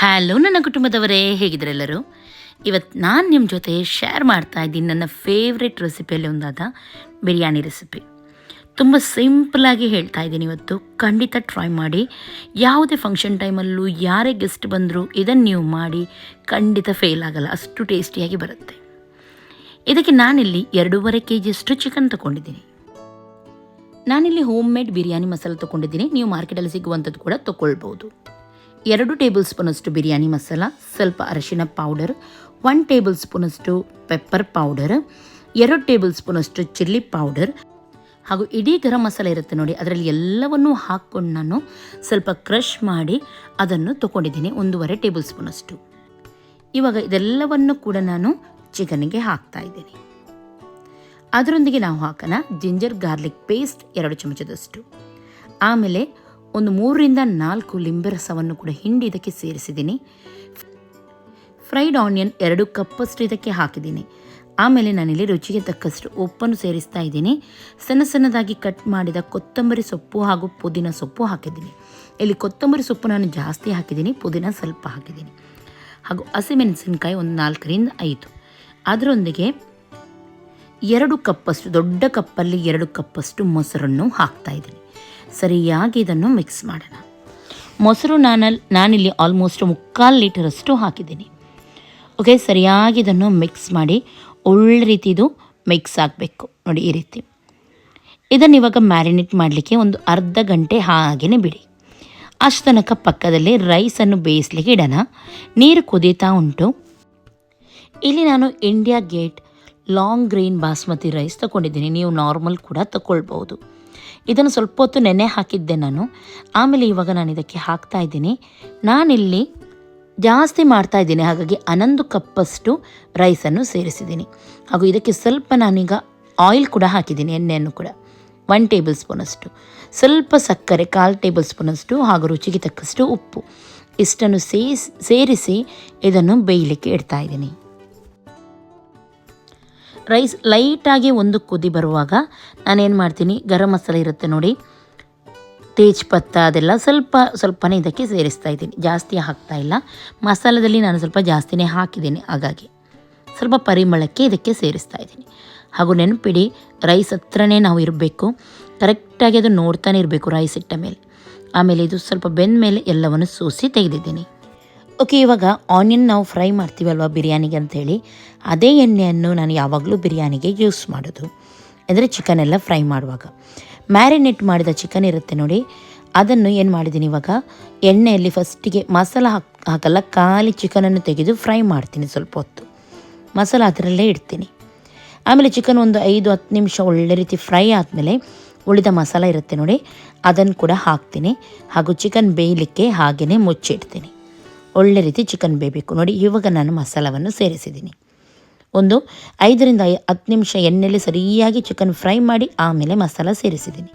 Hello ನನ್ನ ಕುಟುಂಬದವರೇ ಹೇಗಿದ್ರೆಲ್ಲರೂ ಇವತ್ತು ನಾನು ನಿಮ್ಮ ಜೊತೆ ಶೇರ್ ಮಾಡ್ತಾ ಇದ್ದೀನಿ ನನ್ನ ಫೇವ್ರೆಟ್ ರೆಸಿಪಿಯಲ್ಲಿ ಒಂದಾದ ಬಿರಿಯಾನಿ ರೆಸಿಪಿ ತುಂಬ ಸಿಂಪಲಾಗಿ ಹೇಳ್ತಾ ಇದ್ದೀನಿ ಇವತ್ತು. ಖಂಡಿತ ಟ್ರೈ ಮಾಡಿ. ಯಾವುದೇ ಫಂಕ್ಷನ್ ಟೈಮಲ್ಲೂ ಯಾರೇ ಗೆಸ್ಟ್ ಬಂದರೂ ಇದನ್ನು ನೀವು ಮಾಡಿ, ಖಂಡಿತ ಫೇಲ್ ಆಗಲ್ಲ. ಅಷ್ಟು ಟೇಸ್ಟಿಯಾಗಿ ಬರುತ್ತೆ. ಇದಕ್ಕೆ ನಾನಿಲ್ಲಿ ಎರಡೂವರೆ ಕೆ ಜಿಯಷ್ಟು ಚಿಕನ್ ತಗೊಂಡಿದ್ದೀನಿ. ನಾನಿಲ್ಲಿ ಹೋಮ್ ಮೇಡ್ ಬಿರಿಯಾನಿ ಮಸಾಲೆ ತೊಗೊಂಡಿದ್ದೀನಿ. ನೀವು ಮಾರ್ಕೆಟಲ್ಲಿ ಸಿಗುವಂಥದ್ದು ಕೂಡ ತೊಗೊಳ್ಬೋದು. ಎರಡು ಟೇಬಲ್ ಸ್ಪೂನಷ್ಟು ಬಿರಿಯಾನಿ ಮಸಾಲ, ಸ್ವಲ್ಪ ಅರಶಿನ ಪೌಡರ್ ಒನ್ ಟೇಬಲ್ ಸ್ಪೂನಷ್ಟು ಪೆಪ್ಪರ್ ಪೌಡರ್, ಎರಡು ಟೇಬಲ್ ಸ್ಪೂನಷ್ಟು ಚಿಲ್ಲಿ ಪೌಡರ್. ಹಾಗೂ ಇಡೀ ಗರಂ ಮಸಾಲೆ ಇರುತ್ತೆ ನೋಡಿ, ಅದರಲ್ಲಿ ಎಲ್ಲವನ್ನೂ ಹಾಕ್ಕೊಂಡು ನಾನು ಸ್ವಲ್ಪ ಕ್ರಷ್ ಮಾಡಿ ಅದನ್ನು ತೊಗೊಂಡಿದ್ದೀನಿ, ಒಂದೂವರೆ ಟೇಬಲ್ ಸ್ಪೂನಷ್ಟು ಇವಾಗ ಇದೆಲ್ಲವನ್ನು ಕೂಡ ನಾನು ಚಿಕನ್ಗೆ ಹಾಕ್ತಾ ಇದ್ದೀನಿ. ಅದರೊಂದಿಗೆ ನಾವು ಹಾಕೋಣ ಜಿಂಜರ್ ಗಾರ್ಲಿಕ್ ಪೇಸ್ಟ್ ಎರಡು ಚಮಚದಷ್ಟು. ಆಮೇಲೆ ಒಂದು ಮೂರರಿಂದ ನಾಲ್ಕು ಲಿಂಬೆ ರಸವನ್ನು ಕೂಡ ಹಿಂಡಿ ಇದಕ್ಕೆ ಸೇರಿಸಿದ್ದೀನಿ. ಫ್ರೈಡ್ ಆನಿಯನ್ ಎರಡು ಕಪ್ಪಷ್ಟು ಇದಕ್ಕೆ ಹಾಕಿದ್ದೀನಿ. ಆಮೇಲೆ ನಾನಿಲ್ಲಿ ರುಚಿಗೆ ತಕ್ಕಷ್ಟು ಉಪ್ಪನ್ನು ಸೇರಿಸ್ತಾ ಇದ್ದೀನಿ. ಸಣ್ಣ ಸಣ್ಣದಾಗಿ ಕಟ್ ಮಾಡಿದ ಕೊತ್ತಂಬರಿ ಸೊಪ್ಪು ಹಾಗೂ ಪುದೀನ ಸೊಪ್ಪು ಹಾಕಿದ್ದೀನಿ. ಇಲ್ಲಿ ಕೊತ್ತಂಬರಿ ಸೊಪ್ಪು ನಾನು ಜಾಸ್ತಿ ಹಾಕಿದ್ದೀನಿ, ಪುದೀನ ಸ್ವಲ್ಪ ಹಾಕಿದ್ದೀನಿ. ಹಾಗೂ ಹಸಿಮೆಣಸಿನಕಾಯಿ ಒಂದು ನಾಲ್ಕರಿಂದ ಐದು. ಅದರೊಂದಿಗೆ ಎರಡು ಕಪ್ಪಷ್ಟು, ದೊಡ್ಡ ಕಪ್ಪಲ್ಲಿ ಎರಡು ಕಪ್ಪಷ್ಟು ಮೊಸರನ್ನು ಹಾಕ್ತಾ ಇದ್ದೀನಿ. ಸರಿಯಾಗಿ ಇದನ್ನು ಮಿಕ್ಸ್ ಮಾಡೋಣ. ಮೊಸರು ನಾನಲ್ಲಿ ನಾನಿಲ್ಲಿ ಆಲ್ಮೋಸ್ಟ್ ಮುಕ್ಕಾಲು ಲೀಟರಷ್ಟು ಹಾಕಿದ್ದೀನಿ. ಓಕೆ ಸರಿಯಾಗಿ ಇದನ್ನು ಮಿಕ್ಸ್ ಮಾಡಿ ಒಳ್ಳೆ ರೀತಿದು ಮಿಕ್ಸ್ ಆಗಬೇಕು. ನೋಡಿ, ಈ ರೀತಿ. ಇದನ್ನು ಇವಾಗ ಮ್ಯಾರಿನೇಟ್ ಮಾಡಲಿಕ್ಕೆ ಒಂದು ಅರ್ಧ ಗಂಟೆ ಹಾಗೇ ಬಿಡಿ. ಅಷ್ಟು ತನಕ ಪಕ್ಕದಲ್ಲಿ ರೈಸನ್ನು ಬೇಯಿಸ್ಲಿಕ್ಕೆ ಇಡೋಣ. ನೀರು ಕುದೀತಾ ಉಂಟು. ಇಲ್ಲಿ ನಾನು India gate long grain basmati rice ತಗೊಂಡಿದ್ದೀನಿ. ನೀವು ನಾರ್ಮಲ್ ಕೂಡ ತಗೊಳ್ಬೋದು ಇದನ್ನು ಸ್ವಲ್ಪ ಹೊತ್ತು ನೆನೆ ಹಾಕಿದ್ದೆ ನಾನು. ಆಮೇಲೆ ಇವಾಗ ನಾನು ಇದಕ್ಕೆ ಹಾಕ್ತಾ ಇದ್ದೀನಿ. ನಾನಿಲ್ಲಿ ಜಾಸ್ತಿ ಮಾಡ್ತಾ ಇದ್ದೀನಿ. ಹಾಗಾಗಿ ಹನ್ನೊಂದು ಕಪ್ಪಷ್ಟು ರೈಸನ್ನು ಸೇರಿಸಿದ್ದೀನಿ. ಹಾಗೂ ಇದಕ್ಕೆ ಸ್ವಲ್ಪ ನಾನೀಗ ಆಯಿಲ್ ಕೂಡ ಹಾಕಿದ್ದೀನಿ, ಎಣ್ಣೆಯನ್ನು ಕೂಡ. ಒನ್ ಟೇಬಲ್ ಸ್ಪೂನಷ್ಟು ಸ್ವಲ್ಪ ಸಕ್ಕರೆ, ಕಾಲು ಟೇಬಲ್ ಸ್ಪೂನಷ್ಟು ಹಾಗೂ ರುಚಿಗೆ ತಕ್ಕಷ್ಟು ಉಪ್ಪು. ಇಷ್ಟನ್ನು ಸೇರಿಸಿ ಇದನ್ನು ಬೇಯಲಿಕ್ಕೆ ಇಡ್ತಾ ಇದ್ದೀನಿ. ರೈಸ್ ಲೈಟಾಗಿ ಒಂದು ಕುದಿ ಬರುವಾಗ ನಾನೇನು ಮಾಡ್ತೀನಿ? ಗರಂ ಮಸಾಲೆ ಇರುತ್ತೆ ನೋಡಿ. ತೇಜ್ಪತ್ತ ಅದೆಲ್ಲ ಸ್ವಲ್ಪ ಸ್ವಲ್ಪನೇ ಇದಕ್ಕೆ ಸೇರಿಸ್ತಾ ಇದ್ದೀನಿ. ಜಾಸ್ತಿ ಹಾಕ್ತಾ ಇಲ್ಲ. ಮಸಾಲದಲ್ಲಿ ನಾನು ಸ್ವಲ್ಪ ಜಾಸ್ತಿನೇ ಹಾಕಿದ್ದೀನಿ. ಹಾಗಾಗಿ ಸ್ವಲ್ಪ ಪರಿಮಳಕ್ಕೆ ಇದಕ್ಕೆ ಸೇರಿಸ್ತಾ ಇದ್ದೀನಿ. ಹಾಗೂ ನೆನಪಿಡಿ, ರೈಸ್ ಹತ್ರನೇ ನಾವು ಇರಬೇಕು. ಕರೆಕ್ಟಾಗಿ ಅದು ನೋಡ್ತಾನೆ ಇರಬೇಕು ರೈಸ್ ಇಟ್ಟ ಮೇಲೆ. ಆಮೇಲೆ ಇದು ಸ್ವಲ್ಪ ಬೆಂದ ಮೇಲೆ ಎಲ್ಲವನ್ನು ಸೂಸಿ ತೆಗೆದಿದ್ದೀನಿ. ಓಕೆ ಇವಾಗ ಆನಿಯನ್ ನಾವು ಫ್ರೈ ಮಾಡ್ತೀವಲ್ವ ಬಿರಿಯಾನಿಗೆ ಅಂಥೇಳಿ ಅದೇ ಎಣ್ಣೆಯನ್ನು ನಾನು ಯಾವಾಗಲೂ ಬಿರಿಯಾನಿಗೆ ಯೂಸ್ ಮಾಡೋದು. ಅಂದರೆ ಚಿಕನ್ ಎಲ್ಲ ಫ್ರೈ ಮಾಡುವಾಗ. ಮ್ಯಾರಿನೇಟ್ ಮಾಡಿದ ಚಿಕನ್ ಇರುತ್ತೆ ನೋಡಿ. ಅದನ್ನು ಏನು ಮಾಡಿದ್ದೀನಿ ಇವಾಗ? ಎಣ್ಣೆಯಲ್ಲಿ ಫಸ್ಟಿಗೆ ಮಸಾಲ ಹಾಕ್, ಹಾಕಲ್ಲ, ಖಾಲಿ ಚಿಕನನ್ನು ತೆಗೆದು ಫ್ರೈ ಮಾಡ್ತೀನಿ ಸ್ವಲ್ಪ ಹೊತ್ತು. ಮಸಾಲ ಅದರಲ್ಲೇ ಇಡ್ತೀನಿ. ಆಮೇಲೆ ಚಿಕನ್ ಒಂದು ಐದು, ಹತ್ತು ನಿಮಿಷ ಒಳ್ಳೆ ರೀತಿ ಫ್ರೈ ಆದಮೇಲೆ ಉಳಿದ ಮಸಾಲ ಇರುತ್ತೆ ನೋಡಿ. ಅದನ್ನು ಕೂಡ ಹಾಕ್ತೀನಿ. ಹಾಗೂ ಚಿಕನ್ ಬೇಯಲಿಕ್ಕೆ ಹಾಗೆಯೇ ಮುಚ್ಚಿಡ್ತೀನಿ. ಒಳ್ಳೆ ರೀತಿ ಚಿಕನ್ ಬೇಯಬೇಕು. ನೋಡಿ, ಇವಾಗ ನಾನು ಮಸಾಲವನ್ನು ಸೇರಿಸಿದ್ದೀನಿ. ಒಂದು ಐದರಿಂದ ಹತ್ತು ನಿಮಿಷ ಎಣ್ಣೆಯಲ್ಲಿ ಸರಿಯಾಗಿ ಚಿಕನ್ ಫ್ರೈ ಮಾಡಿ ಆಮೇಲೆ ಮಸಾಲ ಸೇರಿಸಿದ್ದೀನಿ.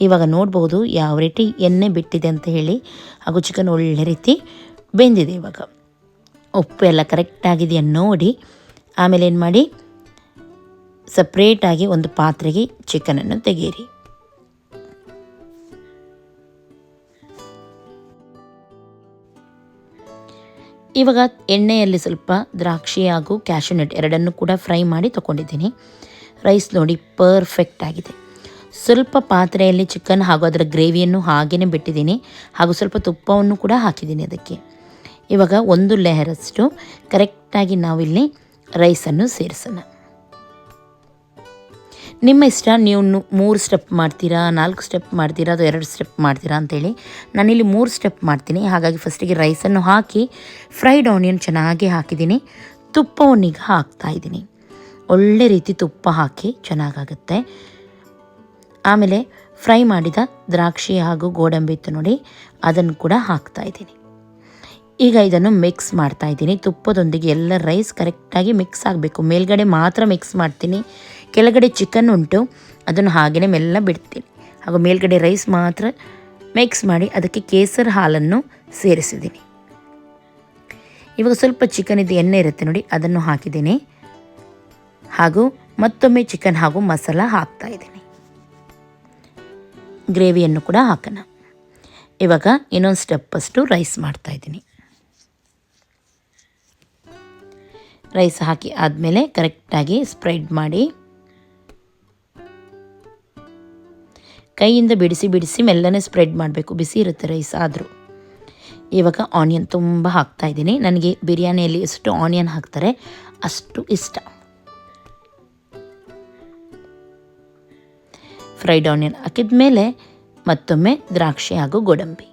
ಇವಾಗ ನೋಡ್ಬೋದು ಯಾವ ರೀತಿ ಎಣ್ಣೆ ಬಿಟ್ಟಿದೆ ಅಂತ ಹೇಳಿ. ಹಾಗೂ ಚಿಕನ್ ಒಳ್ಳೆ ರೀತಿ ಬೆಂದಿದೆ ಇವಾಗ. ಉಪ್ಪು ಎಲ್ಲ ಕರೆಕ್ಟಾಗಿದೆಯಾ ನೋಡಿ. ಆಮೇಲೆ ಏನು ಮಾಡಿ ಸಪ್ರೇಟಾಗಿ ಒಂದು ಪಾತ್ರೆಗೆ ಚಿಕನನ್ನು ತೆಗೀರಿ ಇವಾಗ ಎಣ್ಣೆಯಲ್ಲಿ ಸ್ವಲ್ಪ ದ್ರಾಕ್ಷಿ ಹಾಗೂ ಕ್ಯಾಶುನಟ್ ಎರಡನ್ನು ಕೂಡ ಫ್ರೈ ಮಾಡಿ ತಗೊಂಡಿದ್ದೀನಿ ರೈಸ್ ನೋಡಿ ಪರ್ಫೆಕ್ಟ್ ಆಗಿದೆ. ಸ್ವಲ್ಪ ಪಾತ್ರೆಯಲ್ಲಿ ಚಿಕನ್ ಹಾಗೂ ಅದರ ಗ್ರೇವಿಯನ್ನು ಹಾಗೆಯೇ ಬಿಟ್ಟಿದ್ದೀನಿ. ಹಾಗೂ ಸ್ವಲ್ಪ ತುಪ್ಪವನ್ನು ಕೂಡ ಹಾಕಿದ್ದೀನಿ ಅದಕ್ಕೆ. ಇವಾಗ ಒಂದು ಲೆಹರಷ್ಟು ಕರೆಕ್ಟಾಗಿ ನಾವಿಲ್ಲಿ ರೈಸನ್ನು ಸೇರಿಸೋಣ. ನಿಮ್ಮ ಇಷ್ಟ, ನೀವು ಮೂರು ಸ್ಟೆಪ್ ಮಾಡ್ತೀರಾ, ನಾಲ್ಕು ಸ್ಟೆಪ್ ಮಾಡ್ತೀರಾ, ಅಥವಾ ಎರಡು ಸ್ಟೆಪ್ ಮಾಡ್ತೀರಾ ಅಂತೇಳಿ ನಾನಿಲ್ಲಿ ಮೂರು ಸ್ಟೆಪ್ ಮಾಡ್ತೀನಿ. ಹಾಗಾಗಿ ಫಸ್ಟಿಗೆ ರೈಸನ್ನು ಹಾಕಿ ಫ್ರೈಡ್ ಆನಿಯನ್ ಚೆನ್ನಾಗಿ ಹಾಕಿದ್ದೀನಿ. ತುಪ್ಪವನ್ನು ಹಾಕ್ತಾ ಇದ್ದೀನಿ. ಒಳ್ಳೆ ರೀತಿ ತುಪ್ಪ ಹಾಕಿ ಚೆನ್ನಾಗಾಗುತ್ತೆ. ಆಮೇಲೆ ಫ್ರೈ ಮಾಡಿದ ದ್ರಾಕ್ಷಿ ಹಾಗೂ ಗೋಡಂಬಿ ಇತ್ತು ನೋಡಿ, ಅದನ್ನು ಕೂಡ ಹಾಕ್ತಾ ಇದ್ದೀನಿ. ಈಗ ಇದನ್ನು ಮಿಕ್ಸ್ ಮಾಡ್ತಾ ಇದ್ದೀನಿ. ತುಪ್ಪದೊಂದಿಗೆ ಎಲ್ಲ ರೈಸ್ ಕರೆಕ್ಟಾಗಿ ಮಿಕ್ಸ್ ಆಗಬೇಕು. ಮೇಲ್ಗಡೆ ಮಾತ್ರ ಮಿಕ್ಸ್ ಮಾಡ್ತೀನಿ. ಕೆಳಗಡೆ ಚಿಕನ್ ಉಂಟು, ಅದನ್ನು ಹಾಗೆಯೇ ಮೆಲ್ಲ ಬಿಡ್ತೀನಿ. ಹಾಗೂ ಮೇಲ್ಗಡೆ ರೈಸ್ ಮಾತ್ರ ಮಿಕ್ಸ್ ಮಾಡಿ ಅದಕ್ಕೆ ಕೇಸರ್ ಹಾಲನ್ನು ಸೇರಿಸಿದ್ದೀನಿ. ಇವಾಗ ಸ್ವಲ್ಪ ಚಿಕನ್ ಇದು ಎಣ್ಣೆ ಇರುತ್ತೆ ನೋಡಿ, ಅದನ್ನು ಹಾಕಿದ್ದೀನಿ. ಹಾಗೂ ಮತ್ತೊಮ್ಮೆ ಚಿಕನ್ ಹಾಗೂ ಮಸಾಲ ಹಾಕ್ತಾ ಇದ್ದೀನಿ. ಗ್ರೇವಿಯನ್ನು ಕೂಡ ಹಾಕೋಣ. ಇವಾಗ ಇನ್ನೊಂದು ಸ್ಟೆಪ್ಪಷ್ಟು ರೈಸ್ ಮಾಡ್ತಾ ಇದ್ದೀನಿ. ರೈಸ್ ಹಾಕಿ ಆದಮೇಲೆ ಕರೆಕ್ಟಾಗಿ ಸ್ಪ್ರೆಡ್ ಮಾಡಿ ಕೈಯಿಂದ ಬಿಡಿಸಿ ಬಿಡಿಸಿ ಮೆಲ್ಲನೆ ಸ್ಪ್ರೆಡ್ ಮಾಡಬೇಕು. ಬಿಸಿ ಇರುತ್ತೆ ರೈಸ್ ಆದರೂ. ಇವಾಗ ಆನಿಯನ್ ತುಂಬ ಹಾಕ್ತಾ ಇದ್ದೀನಿ. ನನಗೆ ಬಿರಿಯಾನಿಯಲ್ಲಿ ಎಷ್ಟು ಆನಿಯನ್ ಹಾಕ್ತಾರೆ ಅಷ್ಟು ಇಷ್ಟ. ಫ್ರೈಡ್ ಆನಿಯನ್ ಹಾಕಿದ ಮೇಲೆ ಮತ್ತೊಮ್ಮೆ ದ್ರಾಕ್ಷಿ ಹಾಗೂ ಗೋಡಂಬಿ.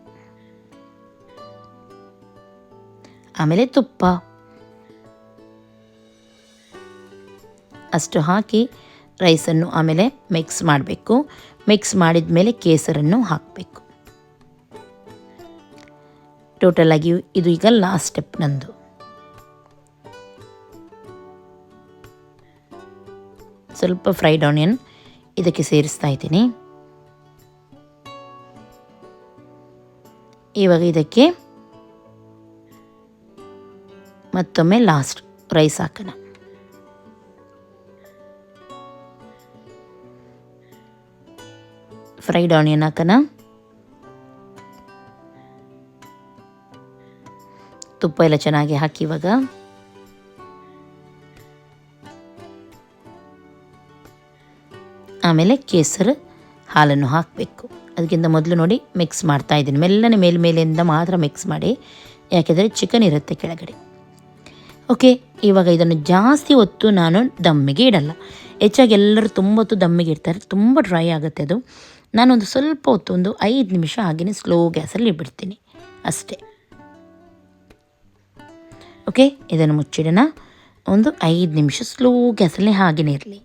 ಆಮೇಲೆ ತುಪ್ಪ. ಅಷ್ಟು ಹಾಕಿ ರೈಸನ್ನು ಆಮೇಲೆ ಮಿಕ್ಸ್ ಮಾಡಬೇಕು. ಮಿಕ್ಸ್ ಮಾಡಿದ ಮೇಲೆ ಕೇಸರನ್ನು ಹಾಕಬೇಕು. ಟೋಟಲ್ ಆಗಿ ಇದು ಈಗ ಲಾಸ್ಟ್ ಸ್ಟೆಪ್ ನಂದು. ಸ್ವಲ್ಪ ಫ್ರೈಡ್ ಆನಿಯನ್ ಇದಕ್ಕೆ ಸೇರಿಸ್ತಾ ಇದ್ದೀನಿ. ಇವಾಗ ಇದಕ್ಕೆ ಮತ್ತೊಮ್ಮೆ ಲಾಸ್ಟ್ ರೈಸ್ ಹಾಕೋಣ. ಫ್ರೈಡ್ ಆನಿಯನ್ ಹಾಕೋಣ ತುಪ್ಪ ಎಲ್ಲ ಚೆನ್ನಾಗಿ ಹಾಕಿ ಇವಾಗ. ಆಮೇಲೆ ಕೇಸರು ಹಾಲನ್ನು ಹಾಕಬೇಕು. ಅದಕ್ಕಿಂತ ಮೊದಲು ನೋಡಿ ಮಿಕ್ಸ್ ಮಾಡ್ತಾ ಇದ್ದೀನಿ. ಮೆಲ್ಲನೆ ಮೇಲ್ಮೇಲಿಂದ ಮಾತ್ರ ಮಿಕ್ಸ್ ಮಾಡಿ. ಯಾಕೆಂದರೆ ಚಿಕನ್ ಇರುತ್ತೆ ಕೆಳಗಡೆ. ಓಕೆ ಇವಾಗ ಇದನ್ನು ಜಾಸ್ತಿ ಹೊತ್ತು ನಾನು ದಮ್ಮಿಗೆ ಇಡಲ್ಲ. ಹೆಚ್ಚಾಗಿ ಎಲ್ಲರೂ ತುಂಬ ಹೊತ್ತು ದಮ್ಮಿಗೆ ಇಡ್ತಾರೆ. ತುಂಬ ಡ್ರೈ ಆಗುತ್ತೆ ಅದು. ನಾನೊಂದು ಸ್ವಲ್ಪ ಹೊತ್ತು ಒಂದು ಐದು ನಿಮಿಷ ಹಾಗೆಯೇ ಸ್ಲೋ ಗ್ಯಾಸಲ್ಲಿ ಬಿಡ್ತೀನಿ. ಅಷ್ಟೇ. ಓಕೆ ಇದನ್ನು ಮುಚ್ಚಿಡೋಣ. ಒಂದು ಐದು ನಿಮಿಷ ಸ್ಲೋ ಗ್ಯಾಸಲ್ಲಿ ಹಾಗೆಯೇ ಇರಲಿ.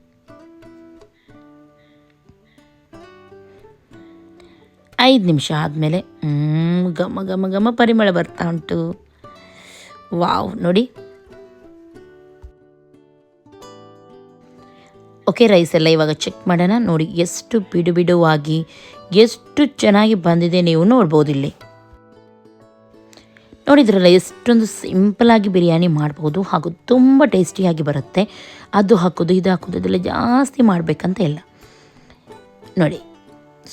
ಐದು ನಿಮಿಷ ಆದಮೇಲೆ ಘಮ ಘಮ ಘಮ ಪರಿಮಳ ಬರ್ತಾ ಉಂಟು. ವಾವ್, ನೋಡಿ. ಓಕೆ ರೈಸ್ ಎಲ್ಲ ಇವಾಗ ಚೆಕ್ ಮಾಡೋಣ. ನೋಡಿ, ಎಷ್ಟು ಬಿಡು ಬಿಡುವಾಗಿ, ಎಷ್ಟು ಚೆನ್ನಾಗಿ ಬಂದಿದೆ ನೀವು ನೋಡ್ಬೋದು ಇಲ್ಲಿ. ನೋಡಿದ್ರಲ್ಲ ಎಷ್ಟೊಂದು ಸಿಂಪಲಾಗಿ ಬಿರಿಯಾನಿ ಮಾಡ್ಬೋದು. ಹಾಗೂ ತುಂಬ ಟೇಸ್ಟಿಯಾಗಿ ಬರುತ್ತೆ. ಅದು ಹಾಕೋದು, ಇದು ಹಾಕೋದು, ಇದೆಲ್ಲ ಜಾಸ್ತಿ ಮಾಡಬೇಕಂತ ಇಲ್ಲ. ನೋಡಿ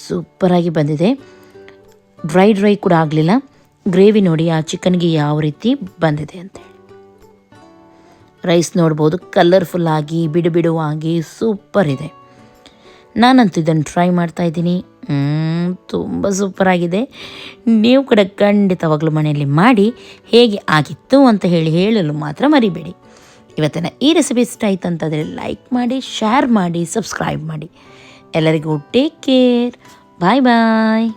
ಸೂಪರಾಗಿ ಬಂದಿದೆ. ಡ್ರೈ ಡ್ರೈ ಕೂಡ ಆಗಲಿಲ್ಲ. ಗ್ರೇವಿ ನೋಡಿ, ಆ ಚಿಕನ್ಗೆ ಯಾವ ರೀತಿ ಬಂದಿದೆ ಅಂತೇಳಿ ರೈಸ್ ನೋಡ್ಬೋದು. ಕಲರ್ಫುಲ್ ಆಗಿ ಬಿಡು ಬಿಡುವಾಗಿ ಸೂಪರ್ ಇದೆ. ನಾನಂತೂ ಇದನ್ನು ಟ್ರೈ ಮಾಡ್ತಾ ಇದ್ದೀನಿ. ತುಂಬ ಸೂಪರಾಗಿದೆ ನೀವು ಕೂಡ ಖಂಡಿತವಾಗ್ಲೂ ಮನೆಯಲ್ಲಿ ಮಾಡಿ ಹೇಗೆ ಆಗಿತ್ತು ಅಂತ ಹೇಳಿ ಹೇಳಲು ಮಾತ್ರ ಮರಿಬೇಡಿ. ಇವತ್ತಿನ ಈ ರೆಸಿಪಿ ಇಷ್ಟ ಆಯ್ತು ಅಂತಂದರೆ ಲೈಕ್ ಮಾಡಿ ಶೇರ್ ಮಾಡಿ ಸಬ್ಸ್ಕ್ರೈಬ್ ಮಾಡಿ. ಎಲ್ಲರಿಗೂ ಟೇಕ್ ಕೇರ್ ಬಾಯ್ ಬಾಯ್